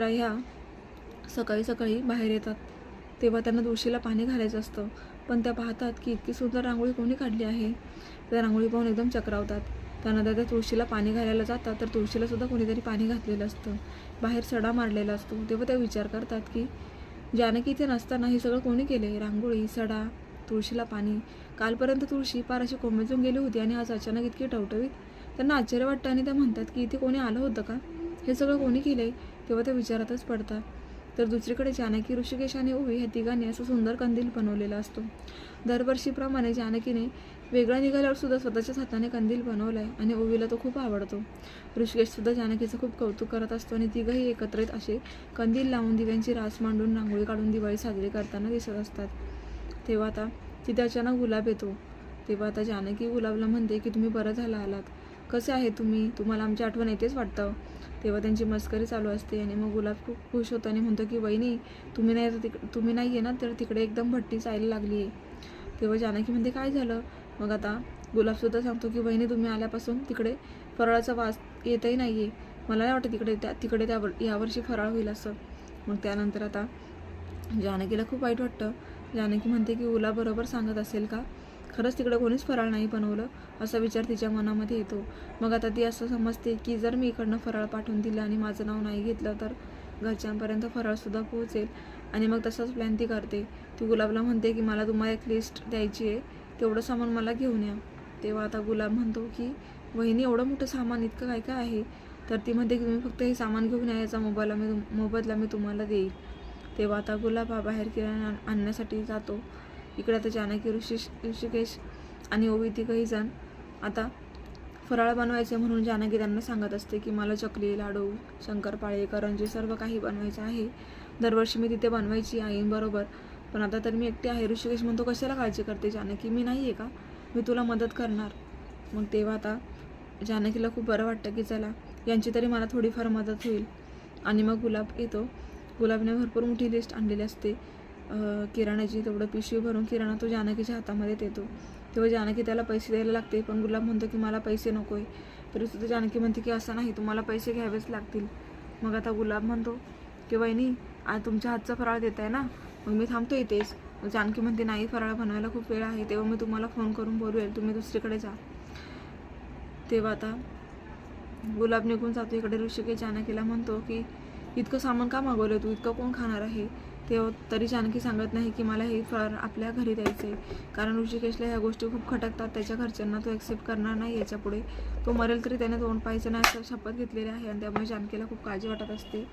तर ह्या सकाळी सकाळी बाहेर येतात. तेव्हा त्यांना तुळशीला पाणी घालायचं असतं. पण त्या पाहतात की इतकी सुंदर रांगोळी कोणी काढली आहे? त्या रांगोळी पाहून एकदम चक्रावतात. त्यानंतर त्या तुळशीला पाणी घालायला जातात तर तुळशीलासुद्धा कोणीतरी पाणी घातलेलं असतं. बाहेर सडा मारलेला असतो. तेव्हा त्या विचार करतात की जानकी इथे नसताना हे सगळं कोणी केले रांगोळी सडा तुळशीला पाणी. कालपर्यंत तुळशी पार अशी कोमेजून गेली होती आणि आज अचानक इतकी टवटवीत. त्यांना आश्चर्य वाटतं आणि त्या म्हणतात की इथे कोणी आलं होतं का? हे सगळं कोणी केलं आहे तेव्हा ते विचारातच पडतात. तर दुसरीकडे जानकी ऋषिकेश आणि ओवी ह्या तिघांनी असं सुंदर कंदील बनवलेला असतो. दरवर्षीप्रमाणे जानकीने वेगळा निघाल्यावर सुद्धा स्वतःच्याच हाताने कंदील बनवलाय आणि ओवीला तो खूप आवडतो. ऋषिकेश सुद्धा जानकीचं खूप कौतुक करत असतो आणि तिघंही एकत्रित असे कंदील लावून दिव्यांची रास मांडून रांगोळी काढून दिवाळी साजरी करताना दिसत असतात. तेव्हा आता तिथे अचानक गुलाब येतो. तेव्हा आता जानकी गुलाबला म्हणते की तुम्ही बरं झाला आलात. कसे आहे तुम्ही? तुम्हाला आमची आठवण येतेच वाटतं. तेव्हा त्यांची मस्करी चालू असते आणि मग गुलाब खूप खुश होतो आणि म्हणतो की वहिनी तुम्ही नाही तिक तुम्ही नाही आहे ना तर तिकडे एकदम भट्टी चायला लागली आहे. तेव्हा जानकी म्हणते काय झालं? मग आता गुलाबसुद्धा सांगतो की वहिनी तुम्ही आल्यापासून तिकडे फराळाचा वास येतही नाही आहे मला नाही वाटतं तिकडे त्या तिकडे त्या यावर्षी फराळ होईल असं. मग त्यानंतर आता जानकीला खूप वाईट वाटतं. जानकी म्हणते की उला बरोबर सांगत असेल का? खरंच तिकडे कोणीच फराळ नाही बनवलं असा विचार तिच्या मनामध्ये येतो. मग आता ती असं समजते की जर मी इकडनं फराळ पाठवून दिलं आणि माझं नाव नाही घेतलं तर घरच्यांपर्यंत फराळसुद्धा पोहोचेल. आणि मग तसाच प्लॅन ती करते. ती गुलाबला म्हणते की मला तुम्हाला एक लिस्ट द्यायची आहे तेवढं सामान मला घेऊन या. तेव्हा आता गुलाब म्हणतो की वहिनी एवढं मोठं सामान इतकं काय काय आहे? तर ती म्हणते की तुम्ही फक्त हे सामान घेऊन या याचा मोबाईलला मी तुम- मोबदला मी तुम्हाला देईल. तेव्हा आता गुलाब हा बाहेर किराणा आण- आणण्यासाठी जातो. इकडे आता जानकी ऋषिश ऋषिकेश आणि ओवी काही जण. आता फराळ बनवायचे म्हणून जानकी त्यांना सांगत असते की मला चकली लाडू शंकरपाळे करंजी सर्व काही बनवायचं आहे. दरवर्षी मी तिथे बनवायची आईंबरोबर पण आता तर मी एकटी आहे. ऋषिकेश म्हणतो कशाला काळजी करते जानकी? मी नाही आहे का? मी तुला मदत करणार. मग तेव्हा आता जानकीला खूप बरं वाटतं की चला यांची तरी मला थोडीफार मदत होईल. आणि मग गुलाब येतो. गुलाबने भरपूर मोठी लिस्ट आणलेली असते. किराण्याची तेवढं पिशवी भरून किराणा तो जानकीच्या हातामध्ये देतो. तेव्हा जानकी त्याला पैसे द्यायला लागते पण गुलाब म्हणतो की मला पैसे नको आहे तरी सुद्धा जानकी म्हणते की असं नाही तुम्हाला पैसे घ्यावेच लागतील. मग आता गुलाब म्हणतो की वहिनी आज तुमच्या हातचा फराळ देत आहे ना? मग मी थांबतो इथेच. जानकी म्हणते नाही फराळ बनवायला खूप वेळ आहे. तेव्हा मी तुम्हाला फोन करून बोलवेल. तुम्ही दुसरीकडे जा. तेव्हा आता गुलाब निघून जातो. इकडे ऋषिकेश जानकीला म्हणतो की इतकं सामान का मागवलं तू? इतकं कोण खाणार आहे? तेव्हा हो- तरी जानकी सांगत नाही की मला हे फळ आपल्या घरी द्यायचं आहे. कारण ऋषिकेशला ह्या गोष्टी खूप खटकतात. त्याच्या घरच्यांना तो ॲक्सेप्ट करणार नाही याच्यापुढे. तो मरेल तरी त्याने तोंड पाहायचं नाही असं शपथ घेतलेली आहे आणि त्यामुळे जानकीला खूप काळजी वाटत असते.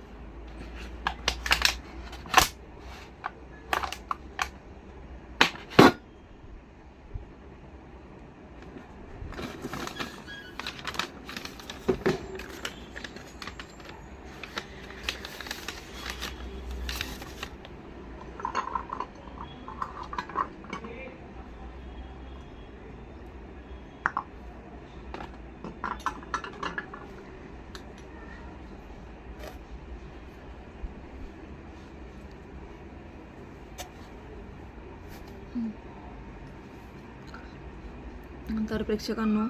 तर प्रेक्षकांनो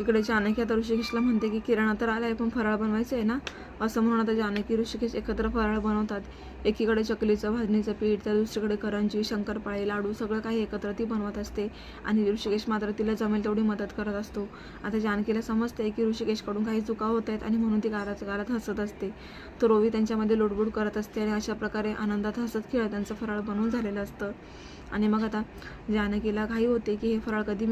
इकडे जानकी आता ऋषिकेशला म्हणते की किराणा तर आहे पण फराळ बनवायचं आहे ना? असं म्हणून आता जानकी ऋषिकेश एकत्र फराळ बनवतात. एकीकडे चकलीचं भाजणीचं पीठ तर दुसरीकडे करंजी शंकरपाळे लाडू सगळं काही एकत्र ती बनवत असते. आणि ऋषिकेश मात्र तिला जमेल तेवढी मदत करत असतो. आता जानकीला समजते की ऋषिकेशकडून काही चुका होत आहेत आणि म्हणून ती गारात गारात हसत असते. तर रोवी त्यांच्यामध्ये लुडबुड करत असते आणि अशा प्रकारे आनंदात हसत खेळत त्यांचं फराळ बनवून झालेलं असतं. आणि मग आता जानकीला घाई होते की हे फराळ कधी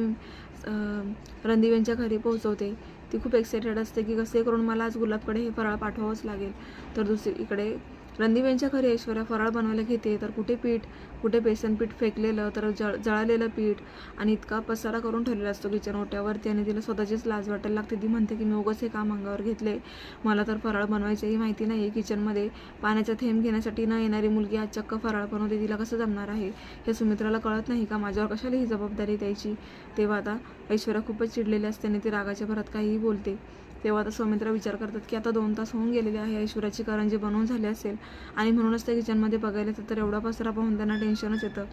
रणदीव यांच्या घरी पोहोचवते. ती खूप एक्सायटेड असते की कसे करून मला आज गुलाबकडे हे फराळ पाठवावंच लागेल. तर दुसरीकडे रणदीवेंच्या घरी ऐश्वर्या फराळ बनवायला घेते. तर कुठे पीठ? कुठे बेसन पीठ फेकलेलं तर जळ जळालेलं पीठ आणि इतका पसारा करून ठेवलेला असतो किचन ओट्यावरती आणि तिला स्वतःचीच लाज वाटायला लागते. ती म्हणते की मी उगाच हे काम अंगावर घेतले मला तर फराळ बनवायचीही माहिती नाही आहे किचनमध्ये पाण्याचा थेंब घेण्यासाठी न येणारी मुलगी आज चक्क फराळ बनवते. तिला कसं जमणार आहे? हे सुमित्राला कळत नाही का? माझ्यावर कशाला ही जबाबदारी द्यायची? तेव्हा आता ऐश्वर्या खूपच चिडलेली असते आणि ती रागाच्या भरात काहीही बोलते. तेव्हा आता सौमित्रा विचार करतात की आता दोन तास होऊन गेलेले आहे. ऐश्वर्याची करंजी बनवून झाली असेल आणि म्हणूनच त्या किचनमध्ये बघायला तर एवढा पसरा पाहून त्यांना टेन्शनच येतं.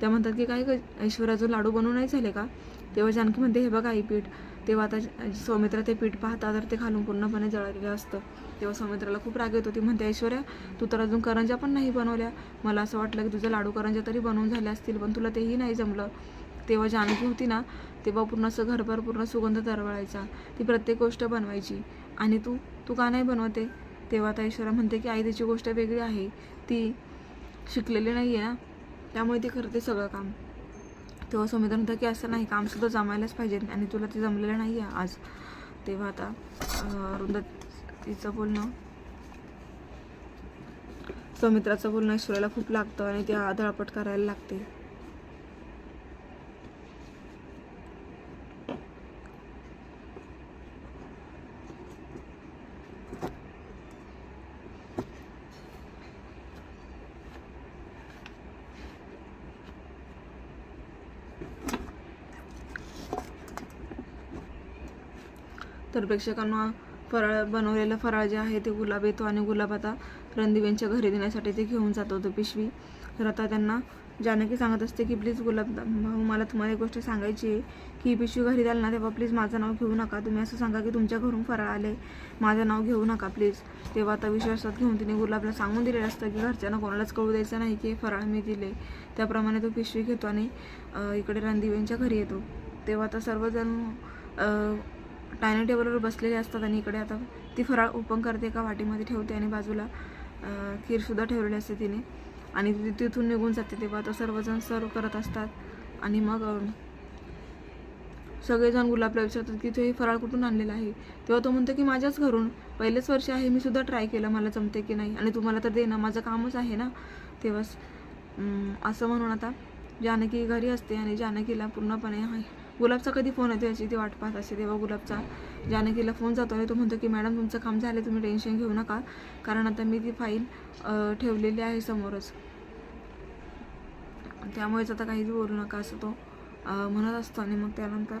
त्या म्हणतात की काय ऐश्वर्याचं लाडू बनवून नाही झाले का? तेव्हा जानकी म्हणते हे बघा आई पीठ. तेव्हा आता सौमित्रा ते पीठ पाहता तर ते खालून पूर्णपणे जळलेलं असतं. तेव्हा सौमित्राला खूप राग येतो. ती म्हणते ऐश्वर्या तू तर अजून करंजा पण नाही बनवल्या. मला असं वाटलं की तुझं लाडू करंजा तरी बनवून झाले असतील पण तुला तेही नाही जमलं. तेव्हा जानकी होती ना तेव्हा पूर्ण असं घरभर पूर्ण सुगंध तरवळायचा. ती प्रत्येक गोष्ट बनवायची. आणि तू? तू का नाही बनवते? तेव्हा आता ऐश्वर्या म्हणते की आई तिची गोष्ट वेगळी आहे. ती शिकलेली नाही आहे ना. त्यामुळे ती करते सगळं काम. तेव्हा सौमित्र म्हणतं की असं नाही कामसुद्धा जमायलाच पाहिजे आणि तुला ते जमलेलं नाही आहे आज. तेव्हा आता अं, रुंदा तिचं बोलणं सौमित्राचं बोलणं ऐश्वर्याला खूप लागतं आणि ती आदळपट करायला लागते. तर प्रेक्षकांना फराळ बनवलेलं फराळ जे आहे ते गुलाब येतो आणि गुलाब आता रणदिव्यांच्या घरी देण्यासाठी ते घेऊन जातो तो पिशवी. तर आता त्यांना जानकी सांगत असते की प्लीज गुलाब भाऊ मला तुम्हाला एक गोष्ट सांगायची आहे. की पिशवी घरी द्याल ना तेव्हा प्लीज माझं नाव घेऊ नका. तुम्ही असं सांगा की तुमच्या घरून फराळ आले. माझं नाव घेऊ नका प्लीज. तेव्हा आता विश्वासात घेऊन तिने गुलाबला सांगून दिलेलं असतं की घरच्यांना कोणालाच कळू द्यायचं नाही की हे फराळ मी दिले. त्याप्रमाणे तो पिशवी घेतो आणि इकडे रणदिव्यांच्या घरी येतो. तेव्हा आता सर्वजण डायनिंग टेबलवर बसलेले असतात आणि इकडे आता ती फराळ ओपन करते एका वाटीमध्ये ठेवते आणि बाजूला खीरसुद्धा ठेवलेली असते तिने. आणि ती तिथून निघून जाते तेव्हा आता सर्वजण सर्व करत असतात. आणि मग सगळेजण गुलाबला विचारतात की तो हे फराळ कुठून आणलेला आहे? तेव्हा तो म्हणतो की माझ्याच घरून. पहिलेच वर्ष आहे मी सुद्धा ट्राय केलं मला जमते की नाही. आणि तुम्हाला तर दे ना माझं कामच आहे ना? तेव्हाच असं म्हणून आता जानकी घरी असते आणि जानकीला पूर्णपणे गुलाबचा कधी फोन येतो याची ती वाट पाहत असते. तेव्हा गुलाबचा जानकीला फोन जातो आणि तो म्हणतो की मॅडम तुमचं काम झालं तुम्ही टेन्शन घेऊ नका. कारण आता मी ती फाईल ठेवलेली आहे समोरच. त्यामुळेच आता काहीच बोलू नका असं तो म्हणत असतो आणि मग त्यानंतर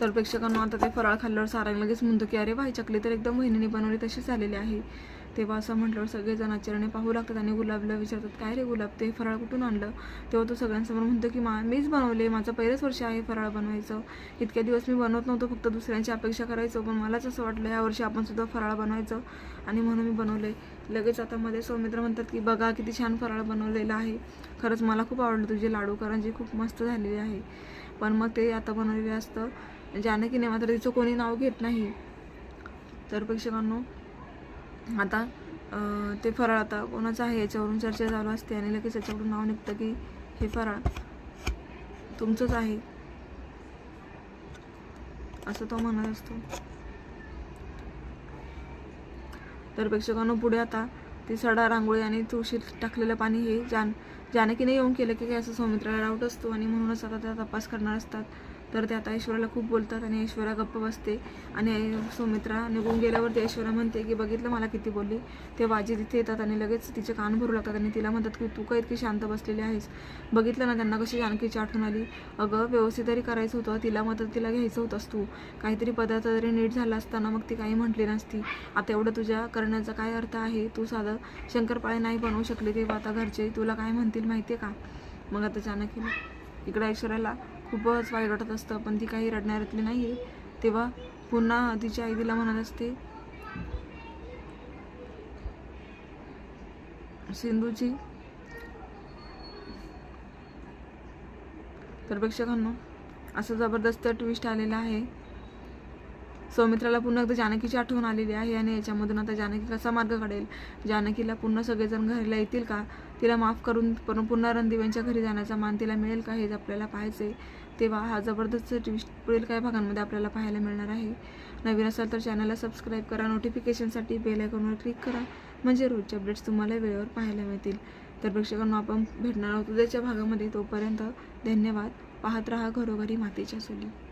तर प्रेक्षकांना आता ते फराळ खाल्ल्यावर सारंग लगेच म्हणतो की अरे भाई चकली तर एकदम बहिणीने बनवली तशीच झालेली आहे. तेव्हा असं म्हटल्यावर सगळेजण आचरणे पाहू लागतात आणि गुलाबला विचारतात काय रे गुलाब ते फराळ कुठून आणलं? तेव्हा तो सगळ्यांसमोर म्हणतो की मा मीच बनवले माझं पहिलंच वर्ष आहे फराळ बनवायचं. इतक्या दिवस मी बनवत नव्हतो फक्त दुसऱ्यांची अपेक्षा करायचो पण मलाच असं वाटलं यावर्षी आपणसुद्धा आपण सुद्धा फराळ बनवायचं आणि म्हणून मी बनवले. लगेच आता मध्ये सौमित्र म्हणतात की बघा किती छान फराळ बनवलेला आहे. खरंच मला खूप आवडलं तुझे लाडू कारण जे खूप मस्त झालेली आहे. पण मग ते आता बनवलेले असतं. जानकीने मात्र तिचं कोणी नाव घेत नाही. तर प्रेक्षकांनो आता ते फराळ आता कोणाचं आहे याच्यावरून चर्चा चालू असते आणि लगेच याच्यावरून नाव निघतं की हे फराळ तुमचंच आहे. असं तो म्हणत असतो. तर प्रेक्षकांनो पुढे आता ती सडा रांगोळी आणि तुळशी टाकलेलं पाणी हे जान जानकीने येऊन केलं की काय असं सौमित्राला डाऊट असतो आणि म्हणूनच आता त्या तपास करणार असतात. तर ते आता ऐश्वर्याला खूप बोलतात आणि ऐश्वर्या गप्प बसते. आणि सुमित्रा निघून गेल्यावर ते ऐश्वर्या म्हणते की बघितलं मला किती बोलली. ते बाजी तिथे येतात आणि लगेच तिचे कान भरू लागतात आणि तिला म्हणतात की तू का इतकी शांत बसलेली आहेस? बघितलं ना त्यांना कशी जानकीची आठवण आली. अगं व्यवस्थित तरी करायचं होतं. तिला मदत तिला घ्यायचं होतंस तू. काहीतरी पदार्थ जरी नीट झाला असताना मग ती काही म्हटली नसती. आता एवढं तुझ्या करण्याचा काय अर्थ आहे? तू साधं शंकरपाळे नाही बनवू शकले तेव्हा आता घरचे तुला काय म्हणतील माहिती आहे का? मग आता जानकीला इकडे ऐश्वर्याला खूपच वाईट वाटत असतं पण ती काही रडणाऱ्यातली नाही आहे तेव्हा पुन्हा तिची आई तिला म्हणत असते सिंधूची तर प्रेक्षकांनो असं जबरदस्त ट्विस्ट आलेलं आहे. सौमित्राला पुन्हा एकदा जानकीची आठवण आलेली आहे आणि याच्यामधून आता जानकी कसा मार्ग काढेल. जानकीला पुन्हा सगळेजण घरीला येतील का? तिला माफ करून पण पुन्हा रणदिव्यांच्या घरी जाण्याचा मान तिला मिळेल का हे आपल्याला पाहायचे तेव्हा हा जबरदस्त ट्विस्ट पुढील काही भागांमध्ये आपल्याला पाहायला मिळणार आहे. नवीन असाल तर चॅनलला सबस्क्राईब करा. नोटिफिकेशनसाठी बेल आयकॉनवर क्लिक करा. म्हणजे रोजचे अपडेट्स तुम्हाला वेळेवर पाहायला मिळतील. तर प्रेक्षकांना आपण भेटणार आहोत उद्याच्या भागामध्ये. तोपर्यंत धन्यवाद. पाहत रहा घरोघरी मातीच्या सुली.